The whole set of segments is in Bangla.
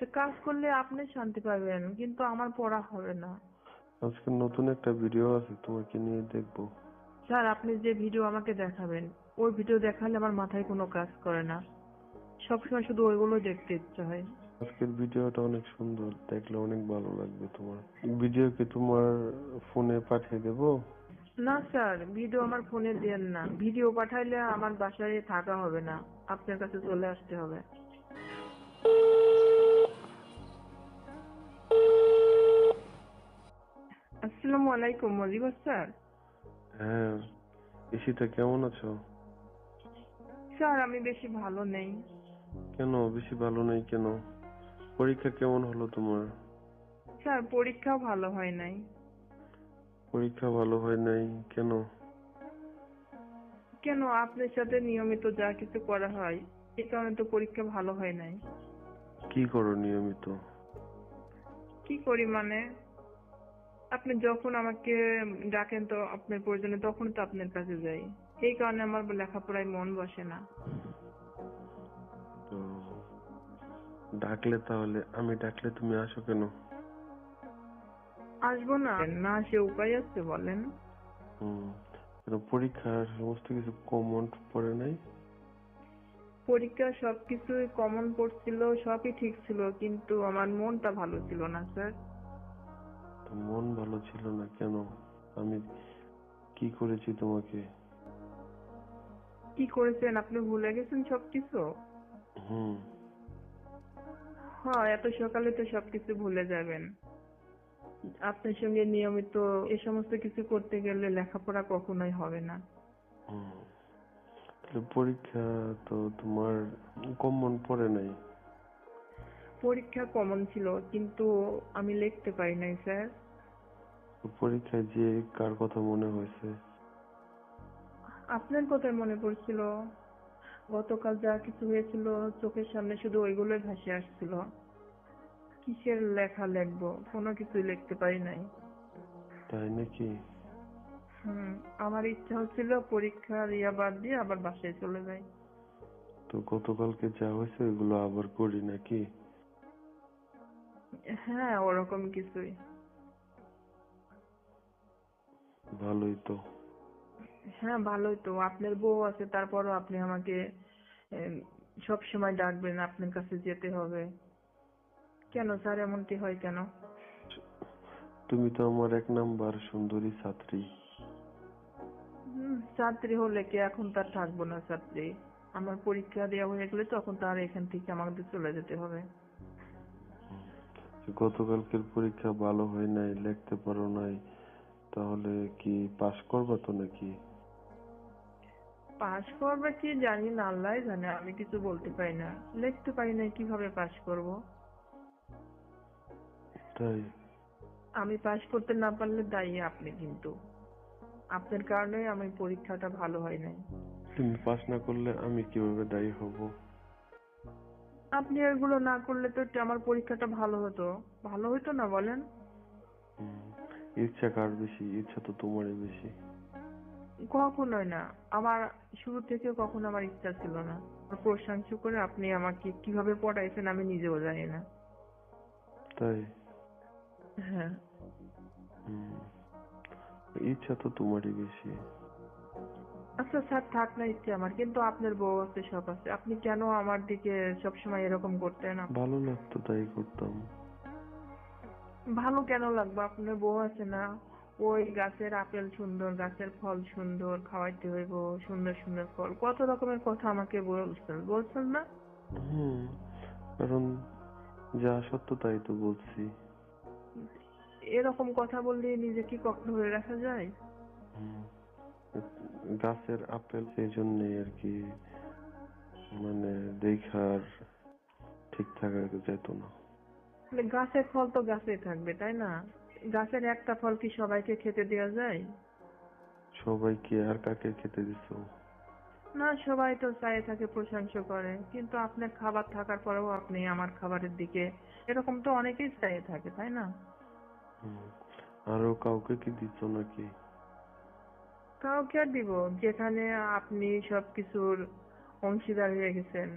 তো কাজ করলে আপনি শান্তি পাবেন কিন্তু আমার পড়া হবে না। আজকে নতুন একটা ভিডিও আছে তোমাকে নিয়ে দেখব। স্যার আপনি যে ভিডিও আমাকে দেখাবেন ওই ভিডিও দেখালে আমার মাথায় কোনো কাজ করে না। সবসময় শুধু ওইগুলো দেখতে ইচ্ছে হয়। আজকের ভিডিওটা অনেক সুন্দর দেখলে অনেক ভালো লাগবে তোমার। ভিডিও কি তোমার ফোনে পাঠিয়ে দেবো? না স্যার ভিডিও আমার ফোনে দেন না। ভিডিও পাঠাইলে আমার বাসায় থাকা হবে না। আপনার কাছে চলে আসতে হবে। আসসালামু আলাইকুম মজিবর স্যার হ্যাঁ ইসিতা কেমন আছো? স্যার আমি বেশি ভালো নেই। কেন? বেশি ভালো নেই কেন? পরীক্ষা কেমন হলো তোমার? স্যার পরীক্ষাও ভালো হয় নাই। পরীক্ষা ভালো হয় নাই কেন? কেন? আপনার সাথে নিয়মিত যা কিছু করা হয় এই কারণে তো পরীক্ষা ভালো হয় নাই। কি করো নিয়মিত? কি করি মানে? আপনি যখন আমাকে ডাকেন তো আপনার প্রয়োজনে তখন তো আপনার কাছে যাই। এই কারণে আমার লেখাপড়ায় মন বসে না। তো ডাকলে তাহলে আমি ডাকলে তুমি আসো কেন? আসব না। না সে উপায় আছে বলেন। হুম পরীক্ষার সমস্ত কিছু কমন পড়ে নাই? পরীক্ষা সবকিছুই কমন পড়ছিল সবই ঠিক ছিল কিন্তু আমার মনটা ভালো ছিল না স্যার। তো মন ভালো ছিল না কেন? আমি কি করেছি তোমাকে? কি করেছেন? আপনি ভুলে গেছেন সবকিছু? হুম। হ্যাঁ এত সকালে তো সবকিছু ভুলে যাবেন। আপনার সঙ্গে নিয়মিত এ সমস্ত কিছু করতে গেলে লেখাপড়া কখনোই হবে না। পরীক্ষা তো তোমার কমন পড়ে নাই? পরীক্ষা কমন ছিল কিন্তু আমি লিখতে পারি নাই স্যার। তো পরীক্ষায় যে কার কথা মনে হয়েছে? আপনার কথাই মনে পড়ছিল। গতকাল যা কিছু হয়েছিল চোখের সামনে শুধু ওইগুলোই ভাসে আসছিল। কিসের লেখা লিখব? কোনো কিছুই লিখতে পারি নাই। তাই নাকি? হুম আমার ইচ্ছা হচ্ছিল পরীক্ষার ইয়া বাদ দিয়ে আবার বাসায় চলে যাই। তো গতকালকে যা হয়েছে ওইগুলো আবার করি নাকি? হ্যাঁ ওরকম কিছুই। ভালোই তো। হ্যাঁ ভালোই তো। আপনার বউ আছে তারপরও আপনি আমাকে সব সময় ডাকবেন আপনার কাছে যেতে হবে। কেন স্যার এমনটি হয় কেন? তুমি তো আমার এক নাম্বার সুন্দরী ছাত্রী। হুম, ছাত্রী হলে কি এখন তার থাকব না ছাত্রী? আমার পরীক্ষা দেওয়া হয়ে গেলে তখন তার এখান থেকে আমাদের চলে যেতে হবে। গতকালকের পরীক্ষা ভালো হয় নাই লিখতে পারো নাই তাহলে কি পাশ করবা তো নাকি? পাশ করবে কি জানি না আল্লাহ জানে আমি কিছু বলতে পারি না। লিখতে পারি না কীভাবে পাশ করব? তাই? আমি পাশ করতে না পারলে দায়ী আপনি কিন্তু। আপনার কারণে আমি পরীক্ষাটা ভালো হয় নাই। তুমি পাস না করলে আমি কীভাবে দায়ী হব? আপনি এগুলো না করলে তো একটু আমার পরীক্ষাটা ভালো হতো। ভালো হতো না বলেন? ইচ্ছা কার বেশি? ইচ্ছা তো তোমারই বেশি। কখনোই না। আমার শুরু থেকে কখনো আমার ইচ্ছা ছিল না। প্রশংসা করে আপনি আমাকে কীভাবে পড়াইছেন আমি নিজেও জানি না। তাই? হ্যাঁ। হুম, ইচ্ছা তো তোমারই বেশি। আচ্ছা স্যার থাক না ইচ্ছে আমার। কিন্তু আপনার বউ আছে সব আছে। আপনি কেন আমার দিকে সবসময় এরকম করতেন ভালো লাগতো তাই করতাম। ভালো কেন লাগবে? আপনার বউ আছে না? ওই গাছের আপেল সুন্দর গাছের ফল সুন্দর খাওয়াইতে হইব সুন্দর সুন্দর ফল। কত রকমের কথা আমাকে বলছেন বলছেন না? হুম কারণ যা সত্য তাই তো বলছি। এরকম কথা বললে নিজে কি কখনো ধরে রাখা যায়? হুম, গাছের আপেল সেই জন্যই আর কি মানে দেখার ঠিক থাকা যেত না। গাছের ফল তো গাছেই থাকবে তাই না? গাছের একটা ফল কি সবাইকে খেতে দেওয়া যায়? সবাইকে আর কাকে খেতে দিছো? না সবাই তো চায়ে থাকে প্রশংসা করে। কিন্তু আপনার খাবার থাকার পরেও আপনি আমার খাবারের দিকে এরকম তো অনেকেই চায়ে থাকে তাই না? আরও কাউকে কি দিচ্ছ নাকি? কাউকে আর দিব? যেখানে আপনি সবকিছুর অংশীদার হয়ে গেছেন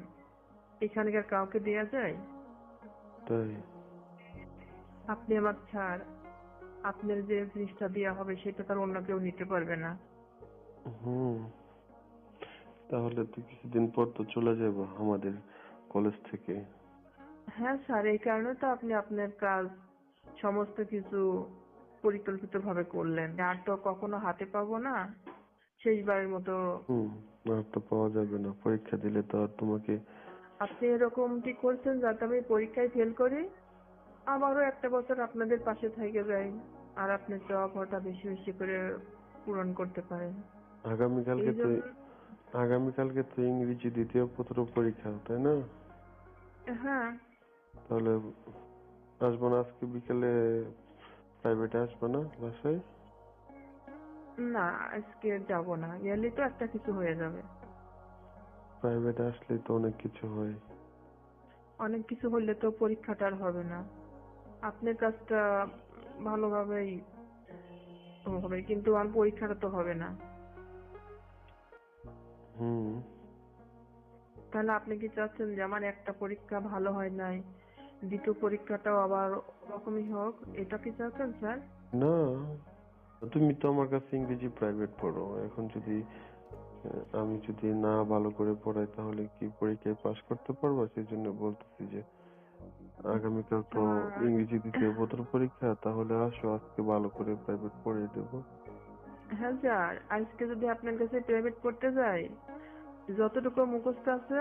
এখানকার কাউকে দেওয়া যায়? তাই। আপনি আমার ছাড় আপনার যে জিনিসটা দেওয়া হবে সেটা তার অন্য কেউ নিতে পারবে না। হুম। তাহলে তো কিছুদিন পর তো চলে যাব আমাদের কলেজ থেকে। হ্যাঁ স্যার এই কারণে তো আপনি আপনার কাজ সমস্ত কিছু পরিকল্পিত ভাবে করলেন। আর তো কখনো হাতে পাবো না শেষবারের মতো হুম আর তো পাওয়া যাবে না। পরীক্ষা দিলে তো আর তোমাকে আপনি এরকমটি করছেন যাতে আমি পরীক্ষায় ফেল করি আবারও একটা বছর আপনাদের পাশে থেকে যাই আর আপনি চাওয়াটা বেশি বেশি করে পূরণ করতে পারেন। আগামীকালকে তো আগামীকালকে তো ইংরেজি দ্বিতীয় পত্র পরীক্ষা তাই না? হ্যাঁ। তাহলে আসব না আজকে বিকেলে প্রাইভেটে আসব না বাসায়? না আজকে যাব না। গেলে তো একটা কিছু হয়ে যাবে। প্রাইভেটে আসলে তো অনেক কিছু হয়। অনেক কিছু হলে তো পরীক্ষাটা আর হবে না। আপনার কাজটা ভালোভাবেই হবে কিন্তু আমার পরীক্ষাটা তো হবে না। হুম। তাহলে আপনি কি চাচ্ছেন যে আমার একটা পরীক্ষা ভালো হয় নাই? দ্বিতীয় পরীক্ষাটাও আবার রকমই হোক। এটা কি চাচ্ছেন স্যার? না তুমি তো আমার কাছে ইংরেজি প্রাইভেট পড়ো। এখন যদি আমি যদি না ভালো করে পড়াই তাহলে কি পরীক্ষায় পাশ করতে পারব? সেই জন্য বলতেছি যে আগামীকাল তো ইংরেজি দ্বিতীয় পত্র পরীক্ষা তাহলে আসো আজকে ভালো করে প্রাইভেট পড়িয়ে দেবো। হ্যাঁ স্যার। আজকে যদি আপনার কাছে প্রাইভেট পড়তে যাই যতটুকু মুখস্থ আছে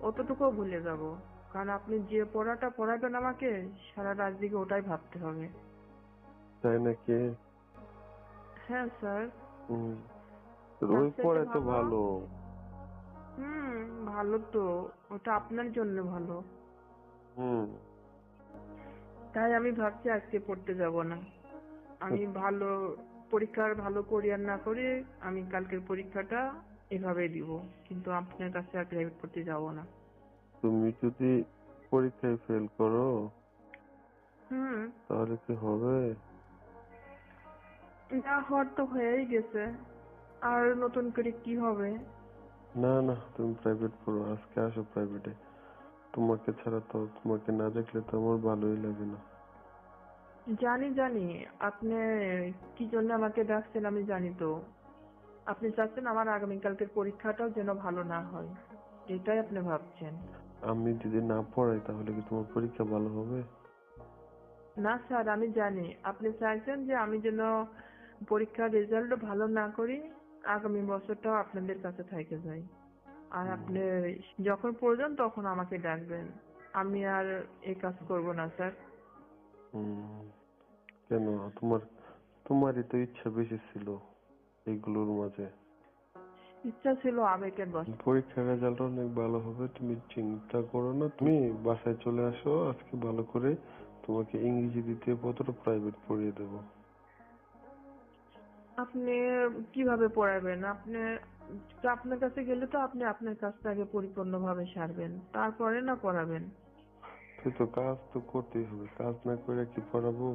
অতটুকু ভুলে যাব। কারণ আপনি যে পড়াটা পড়াবেন আমাকে সারা রাত দিকে ওটাই ভাবতে হবে। তাই নাকি? হ্যাঁ স্যার। ওই পড়ে তো ভালো- ভালো। হুম ভালো তো। ওটা আপনার জন্য ভালো। হুম। তাই আমি ভাবছি আজকে পড়তে যাব না। আমি ভালো পরীক্ষার ভালো করি আর না করি আমি কালকের পরীক্ষাটা এভাবে দিব। কিন্তু আপনার কাছে আর প্রাইভেট পড়তে যাব না। তুমি যদি পরীক্ষায় ফেল করো হুম। তাহলে কি হবে? যা হওয়ার তো হয়েই গেছে। আর নতুন করে কি হবে? না না তুমি প্রাইভেট পড়ো আজকে আসো প্রাইভেটে তোমাকে ছাড়া তো তোমাকে না দেখলে তো আমার ভালোই লাগে না। জানি জানি। আপনি কি জন্য আমাকে ডাকছেন আমি জানি তো। আপনি চাচ্ছেন আমার আগামীকালকের পরীক্ষাটাও যেন ভালো না হয়। এটাই আপনি ভাবছেন। আমি যদি না পড়াই তাহলে কি তোমার পরীক্ষা ভালো হবে? না স্যার আমি জানি। আপনি চাইছেন যে আমি যেন পরীক্ষার রেজাল্ট ভালো না করি আগামী বছরটাও আপনাদের কাছে থেকে যাই আর আপনি যখন প্রয়োজন তখন আমাকে ডাকবেন। আমি আর এই কাজ করব না স্যার। হুম। কেন? তোমার তোমারই তো ইচ্ছা বেশি ছিল এইগুলোর মাঝে। ইচ্ছা ছিল আবেগের বস পরীক্ষার রেজাল্ট অনেক ভালো হবে তুমি চিন্তা করো না তুমি বাসায় চলে আসো আজকে ভালো করে তোমাকে ইংরেজি দ্বিতীয় পত্র প্রাইভেট পড়িয়ে দেবো। আপনি কীভাবে পড়াবেন? আপনি আপনার কাছে গেলে তো আপনি আপনার কাজটা আগে পরিপূর্ণভাবে সারবেন তারপরে না পড়াবেন? তো কাজ তো করতেই হবে কাজ না করে কি পড়াবো?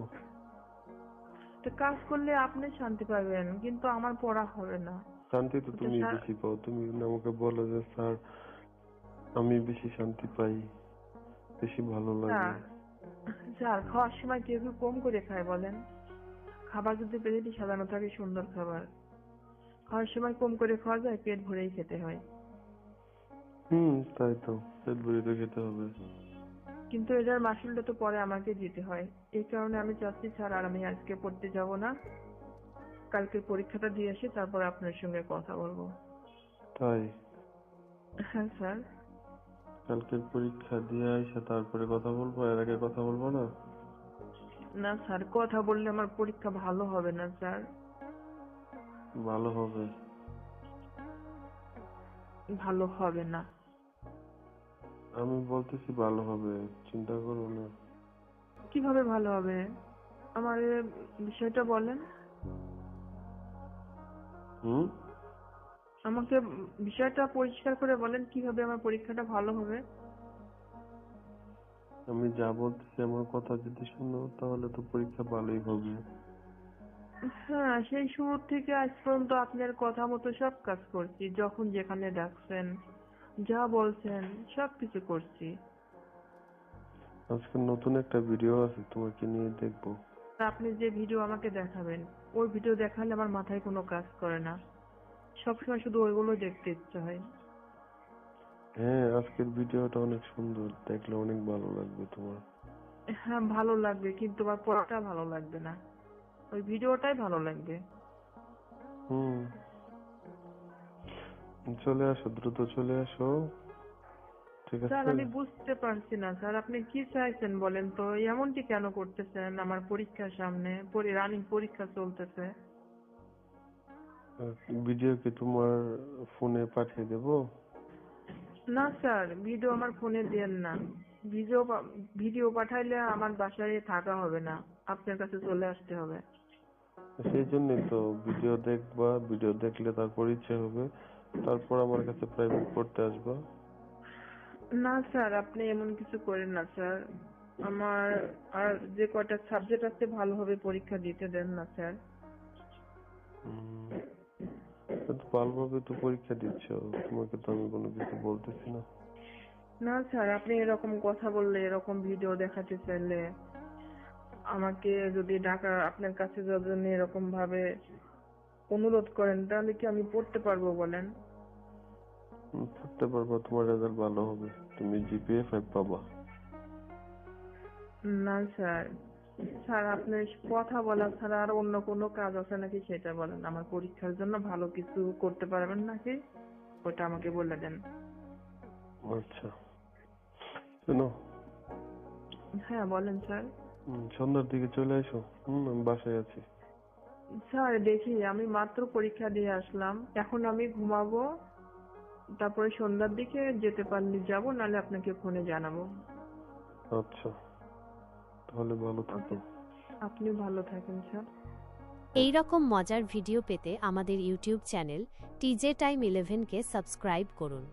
তো কাজ করলে আপনি শান্তি পাবেন কিন্তু আমার পড়া হবে না। শান্তি তো তুমি বেশি পাও। তুমি আমাকে বলো যে স্যার আমি বেশি শান্তি পাই বেশি ভালো লাগে। স্যার খাওয়ার সময় কেউ কেউ কম করে খায় বলেন। খাবার যদি প্লেটে সাজানো থাকে সুন্দর খাবার। খাওয়ার সময় কম করে খাওয়া যায় পেট ভরেই খেতে হয়। হুম তাই তো পেট ভরে তো খেতে হবে। কিন্তু এটার মাসুলটা তো পরে আমাকে দিতে হয়। এই কারণে আমি চাচ্ছি স্যার আর আমি আজকে পড়তে যাব না। কালকে পরীক্ষাটা দিয়ে আসি তারপর আপনার সঙ্গে কথা বলব। তাই? হ্যাঁ স্যার। কালকের পরীক্ষা দিয়ে আইসা তারপরে কথা বলব এর আগে কথা বলব না? না স্যার কথা বললে আমার পরীক্ষা ভালো হবে না স্যার। ভালো হবে? ভালো হবে না। আমি বলতেছি ভালো হবে চিন্তা করো না। কীভাবে ভালো হবে? আমার বিষয়টা বলেন। হুম? আমাকে বিষয়টা পরিষ্কার করে বলেন কীভাবে আমার পরীক্ষাটা ভালো হবে। আমি যা বলতেছি আমার কথা যদি শুনো তাহলে তো পরীক্ষা ভালোই হবে। হ্যাঁ সেই শুরু থেকে আজ পর্যন্ত আপনার কথা মতো সব কাজ করছি যখন যেখানে ডাকছেন যা বলছেন সব কিছু করছি। আজকে নতুন একটা ভিডিও আছে তোমাকে নিয়ে দেখব। আপনি যে ভিডিও আমাকে দেখাবেন ওই ভিডিও দেখালে আমার মাথায় কোনো কাজ করে না। সবসময় শুধু ওইগুলো দেখতে ইচ্ছে হয়। হ্যাঁ আজকের ভিডিওটা অনেক সুন্দর। দেখলে অনেক ভালো লাগবে তোমার। হ্যাঁ ভালো লাগবে কিন্তু আমার পড়াটা ভালো লাগবে না। ওই ভিডিওটাই ভালো লাগবে। হুম। চলে আসো দ্রুত চলে আসো। ঠিক স্যার আমি বুঝতে পারছি না। স্যার আপনি কি চাইছেন বলেন তো? এমনটি কেন করতেছেন আমার পরীক্ষার সামনে? রানিং পরীক্ষা চলতেছে। ভিডিও কি তোমার ফোনে পাঠিয়ে দেবো? না স্যার ভিডিও আমার ফোনে দেন না। ভিডিও ভিডিও পাঠাইলে আমার বাসায় থাকা হবে না। আপনার কাছে চলে আসতে হবে। সেই জন্যই তো ভিডিও দেখবা ভিডিও দেখলে তারপর ইচ্ছে হবে। তারপর আমার কাছে প্রাইভেট পড়তে আসবা। না স্যার আপনি এমন কিছু করেন না স্যার। আমার আর যে কয়টা সাবজেক্ট আছে ভালোভাবে পরীক্ষা দিতে দেন না স্যার। ভালোভাবে তো পরীক্ষা দিচ্ছ তোমাকে তো আমি কোনো কিছু বলতেছি না। না স্যার আপনি এরকম কথা বললে এরকম ভিডিও দেখাতে চাইলে আমাকে যদি ডাকা আপনার কাছে যখন এরকম ভাবে অনুরোধ করেন তাহলে কি আমি পড়তে পারব বলেন? হুম, পড়তে পারবা তোমার রেজাল্ট ভালো হবে। তুমি জিপিএ ফাইভ পাবা। না স্যার। স্যার আপনার কথা বলা ছাড়া আর অন্য কোনো কাজ আছে নাকি সেটা বলেন। আমার পরীক্ষার জন্য ভালো কিছু করতে পারবেন নাকি? ওটা আমাকে বলে দেন। আচ্ছা। শোনো। হ্যাঁ বলেন স্যার। সন্ধ্যার দিকে চলে এসো। হুম আমি বাসায় আছি। স্যার দেখি আমি মাত্র পরীক্ষা দিয়ে আসলাম। এখন আমি ঘুমাবো। তারপরে সন্ধ্যার দিকে যেতে পারলে যাব নাহলে আপনাকে ফোনে জানাব। আচ্ছা তাহলে ভালো থাকুন আপনি ভালো থাকেন স্যার। এই রকম মজার ভিডিও পেতে আমাদের ইউটিউব চ্যানেল টিজে টাইম ইলেভেনকে সাবস্ক্রাইব করুন।